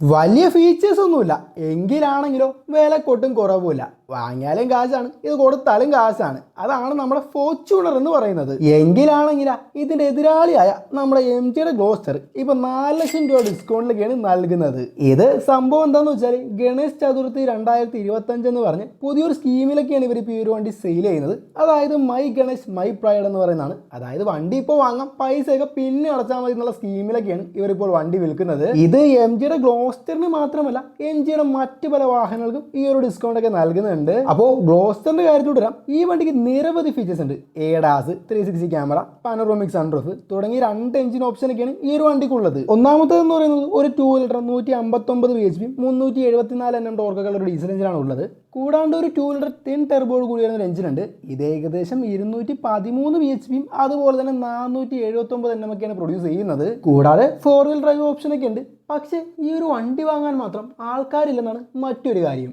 വലിയ ഫീച്ചേഴ്സ് ഒന്നുമില്ല. എങ്കിലാണെങ്കിലോ വില കൊട്ടും കുറവുമില്ല. വാങ്ങിയാലും കാശാണ് ഇത് കൊടുത്താലും കാശാണ്. അതാണ് നമ്മുടെ ഫോർച്യൂണർ എന്ന് പറയുന്നത്. എങ്കിലാണെങ്കിലാ ഇതിന്റെ എതിരാളിയായ നമ്മുടെ എം ജിയുടെ ഗ്ലോസ്റ്റർ ഇപ്പൊ നാല് ലക്ഷം രൂപ ഡിസ്കൗണ്ടിലേക്കാണ് നൽകുന്നത്. ഇത് സംഭവം എന്താന്ന് വെച്ചാൽ ഗണേശ് ചതുർത്ഥി രണ്ടായിരത്തി ഇരുപത്തി അഞ്ച് എന്ന് പറഞ്ഞ് പുതിയൊരു സ്കീമിലൊക്കെയാണ് ഇവർ ഇപ്പോൾ ഈ ഒരു വണ്ടി സെയിൽ ചെയ്യുന്നത്. അതായത് മൈ ഗണേശ് മൈ പ്രൈഡ് എന്ന് പറയുന്നതാണ്. അതായത് വണ്ടി ഇപ്പോൾ വാങ്ങാം പൈസയൊക്കെ പിന്നെ അടച്ചാൽ മതി എന്നുള്ള സ്കീമിലൊക്കെയാണ് ഇവരിപ്പോൾ വണ്ടി വിൽക്കുന്നത്. ഇത് എം ജിയുടെ ഗ്ലോസ്റ്ററിന് മാത്രമല്ല എം ജിയുടെ മറ്റ് പല വാഹനങ്ങൾക്കും ഈ ഒരു ഡിസ്കൗണ്ട് ഒക്കെ നൽകുന്നുണ്ട്. അപ്പോൾ ഗ്ലോസ്റ്ററിന്റെ കാര്യത്തിൽ വരാം. ഈ വണ്ടിക്ക് നിരവധി ഫീച്ചേഴ്സ് ഉണ്ട്. ADAS three sixty camera panoramic sunroof തുടങ്ങി രണ്ട് എഞ്ചിൻ ഓപ്ഷനൊക്കെയാണ് ഈ ഒരു വണ്ടിക്കുള്ളത്. ഒന്നാമത്തേത് എന്ന് പറയുന്നത് ഒരു ടൂ ലിറ്റർ നൂറ്റി അമ്പത്തൊമ്പത് ബി എച്ച് പി മുന്നൂറ്റി എഴുപത്തിനാല് നാല് എണ്ണം ടോർക്കുള്ള ഒരു ഡീസൽ എഞ്ചിനാണ് ഉള്ളത്. കൂടാണ്ട് ഒരു ടൂ ലിറ്റർ ടെൻ ടെർബോട് കൂടി വരുന്ന ഒരു എഞ്ചിൻ ഉണ്ട്. ഇത് ഏകദേശം ഇരുന്നൂറ്റി പതിമൂന്ന് ബി എച്ച് പിയും അതുപോലെ തന്നെ നാനൂറ്റി എഴുപത്തി ഒമ്പത് എൻ ഒക്കെയാണ് പ്രൊഡ്യൂസ് ചെയ്യുന്നത്. കൂടാതെ ഫോർ വീൽ ഡ്രൈവ് ഓപ്ഷൻ ഒക്കെ ഉണ്ട്. പക്ഷേ ഈ ഒരു വണ്ടി വാങ്ങാൻ മാത്രം ആൾക്കാരില്ലെന്നാണ് മറ്റൊരു കാര്യം.